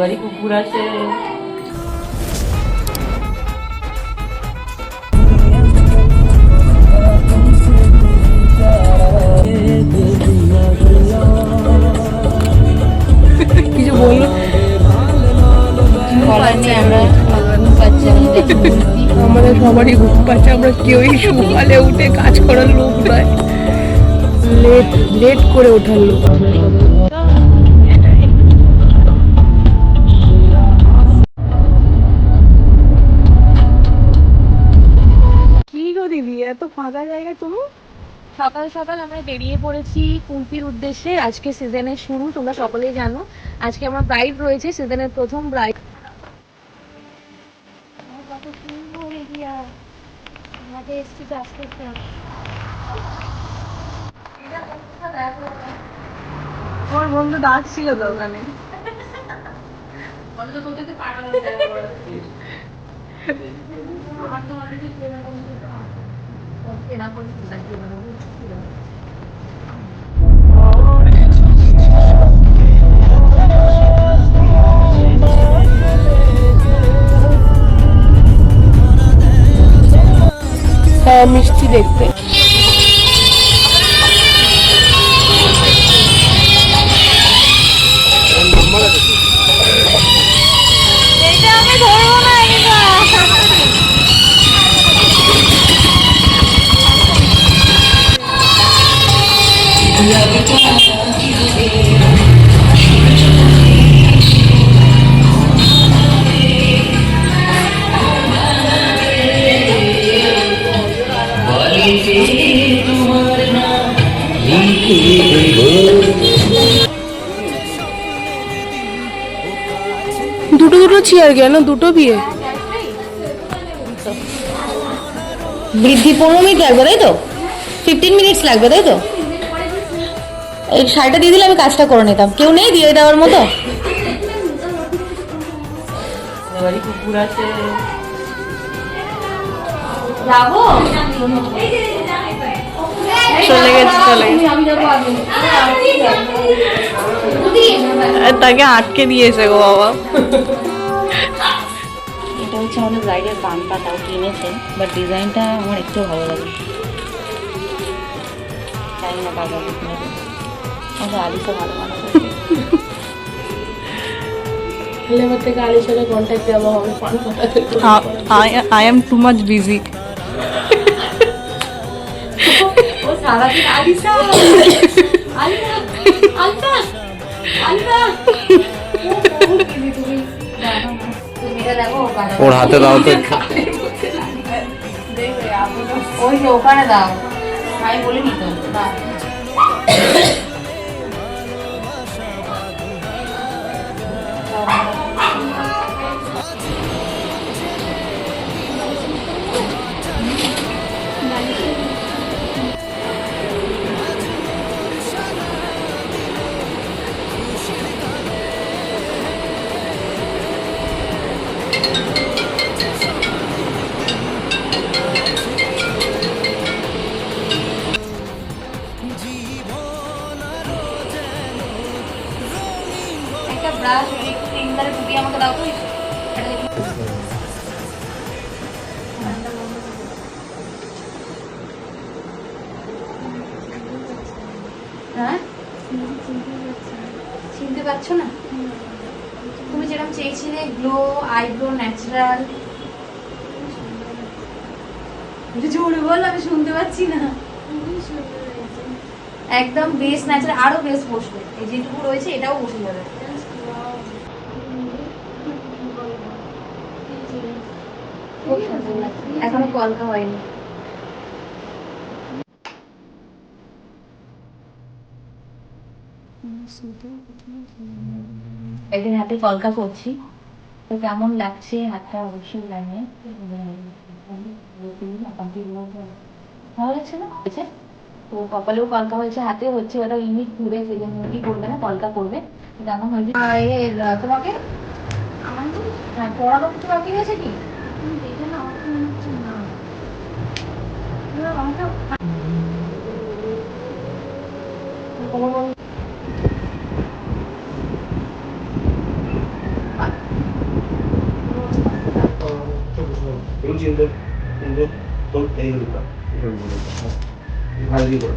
বাড়ি কুকুর আছে। কিছু বলল? আমরা পাচ্ছি আমাদের আমাদের সবারই ঘুম পাচ্ছে আমরা কেউই সকালে উঠে কাজ করার লোক নয়। লেট লেট করে ওঠার লোক। ফাঁকা জায়গা তুমি? সকাল সকাল আমরা বেরিয়ে পড়েছি কুলপির উদ্দেশ্যে। আজকে সিজনের শুরু তোমরা সকলেই জানো। আজকে আমার ব্রাইড রয়েছে সিজনের প্রথম ব্রাইড সুন্দর এরিয়া আমাদের এসছি তো আমার বন্ধু ডাকছিল তো ওখানে হ্যাঁ মিষ্টি দেখতে দুটো দুটো চেয়ার কেন? দুটো বিয়ে? বৃদ্ধি পনেরো মিনিট লাগবে, তাই তো? ফিফটিন মিনিটস লাগবে, তাই তো? এই শাড়িটা দিয়ে দিলে আমি কাজটা করে নিতাম। কেউ নেই দিয়ে দেওয়ার মতো? চলে গেছে চলে আর তাকে আটকে দিয়েছে গো বাবা। এটা হচ্ছে আমাদের ব্রাইডের পানটা পাতাও কিনেছে বাট ডিজাইনটা আমার একটু ভালো লাগে। জানি না কিনা আমাদের আলিসা ভালো বানাবে তাহলে এবার থেকে কন্ট্যাক্ট দেওয়া হবে ও সারাদিন ওর হাতে দাও তো। ওই যে ওখানে দাও। আমি বলিনি তো হ্যাঁ? চিনতে পারছ না? তুমি যেরকম চেয়েছিলে গ্লো আইব্রো ন্যাচারাল জোরে বল, আমি শুনতে পাচ্ছি না। একদম বেস ন্যাচারাল আরও বেস বসবে। এই যেটুকু রয়েছে, এটাও বসে যাবে। খুব সুন্দর লাগছে। এখনও কলকা হয়নি। একদিন হাতে কলকা করছি। তো কেমন লাগছে? হাতটা অবশ্যই জানিয়ে ভালো লাগছে না? হয়েছে? তো কপালেও কলকা হয়েছে হাতে হচ্ছে ওটা ইউনিট ঘুরে সেই জন্য কি করবে না? কলকা করবে। কেমন হয়েছে তোমাকে? হ্যাঁ পড়ানো কিছু বাকি রয়েছে কি এটা না আমার মনে হচ্ছে না আমাকে in the in the don't any of the ভালো করে